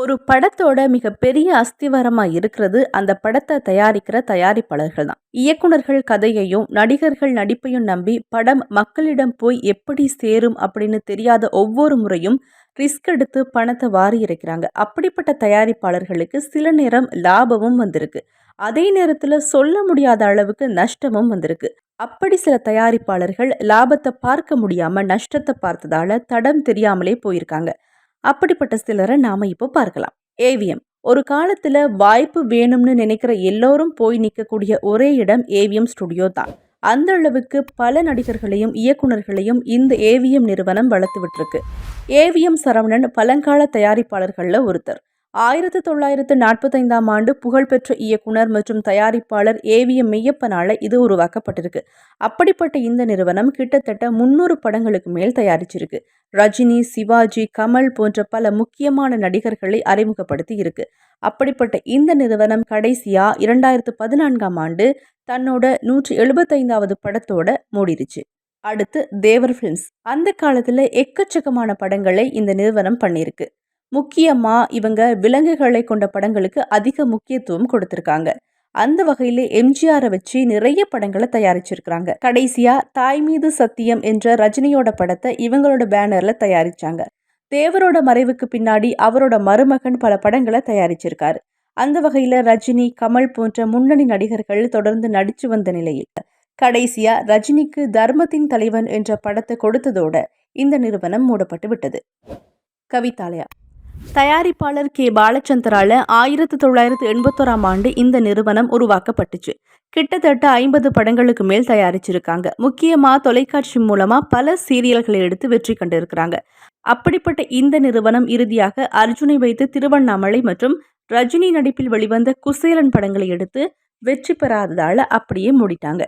ஒரு படத்தோட மிகப்பெரிய அஸ்திவரமாக இருக்கிறது அந்த படத்தை தயாரிக்கிற தயாரிப்பாளர்கள் தான். இயக்குனர்கள் கதையையும் நடிகர்கள் நடிப்பையும் நம்பி படம் மக்களிடம் போய் எப்படி சேரும் அப்படின்னு தெரியாத ஒவ்வொரு முறையும் ரிஸ்க் எடுத்து பணத்தை வாரி இறைக்கிறாங்க. அப்படிப்பட்ட தயாரிப்பாளர்களுக்கு சில நேரம் லாபமும் வந்திருக்கு. அதே நேரத்தில் சொல்ல முடியாத அளவுக்கு நஷ்டமும் வந்திருக்கு. அப்படி சில தயாரிப்பாளர்கள் லாபத்தை பார்க்க முடியாம நஷ்டத்தை பார்த்ததால தடம் தெரியாமலே போயிருக்காங்க. அப்படிப்பட்ட சிலரை நாம இப்போ பார்க்கலாம். ஏவிஎம். ஒரு காலத்துல வாய்ப்பு வேணும்னு நினைக்கிற எல்லோரும் போய் நிற்கக்கூடிய ஒரே இடம் ஏவிஎம் ஸ்டுடியோ தான். அந்த அளவுக்கு பல நடிகர்களையும் இயக்குனர்களையும் இந்த ஏவிஎம் நிறுவனம் வளர்த்து விட்டுருக்கு. ஏவிஎம் சரவணன் பழங்கால தயாரிப்பாளர்களில் ஒருத்தர். ஆயிரத்தி தொள்ளாயிரத்து நாற்பத்தைந்தாம் ஆண்டு புகழ்பெற்ற இயக்குனர் மற்றும் தயாரிப்பாளர் ஏவிஎம் மெய்யப்பனால இது உருவாக்கப்பட்டிருக்கு. அப்படிப்பட்ட இந்த நிறுவனம் கிட்டத்தட்ட முன்னூறு படங்களுக்கு மேல் தயாரிச்சிருக்கு. ரஜினி சிவாஜி கமல் போன்ற பல முக்கியமான நடிகர்களை அறிமுகப்படுத்தி இருக்கு அப்படிப்பட்ட இந்த நிறுவனம் கடைசியா இரண்டாயிரத்து பதினான்காம் ஆண்டு தன்னோட நூற்றி எழுபத்தைந்தாவது படத்தோட மூடிருச்சு. அடுத்து தேவர் ஃபிலிம்ஸ். அந்த காலத்தில் எக்கச்சக்கமான படங்களை இந்த நிறுவனம் பண்ணியிருக்கு. முக்கியமாக இவங்க விலங்குகளை கொண்ட படங்களுக்கு அதிக முக்கியத்துவம் கொடுத்துருக்காங்க. அந்த வகையில் எம்ஜிஆரை வச்சு நிறைய படங்களை தயாரிச்சிருக்கிறாங்க. கடைசியா தாய் மீது சத்தியம் என்ற ரஜினியோட படத்தை இவங்களோட பேனர்ல தயாரிச்சாங்க. தேவரோட மறைவுக்கு பின்னாடி அவரோட மருமகன் பல படங்களை தயாரிச்சிருக்காரு. அந்த வகையில் ரஜினி கமல் போன்ற முன்னணி நடிகர்கள் தொடர்ந்து நடிச்சு வந்த நிலையில் கடைசியா ரஜினிக்கு தர்மத்தின் தலைவன் என்ற படத்தை கொடுத்ததோட இந்த நிறுவனம் மூடப்பட்டு விட்டது. கவிதாலயா தயாரிப்பாளர் கே. பாலச்சந்தரால ஆயிரத்தி தொள்ளாயிரத்தி எண்பத்தோராம் ஆண்டு இந்த நிறுவனம் உருவாக்கப்பட்டுச்சு. கிட்டத்தட்ட ஐம்பது படங்களுக்கு மேல் தயாரிச்சிருக்காங்க. முக்கியமாக தொலைக்காட்சி மூலமாக பல சீரியல்களை எடுத்து வெற்றி கண்டிருக்கிறாங்க. அப்படிப்பட்ட இந்த நிறுவனம் இறுதியாக அர்ஜுனை வைத்து திருவண்ணாமலை மற்றும் ரஜினி நடிப்பில் வெளிவந்த குசேலன் படங்களை எடுத்து வெற்றி பெறாததால அப்படியே மூடிட்டாங்க.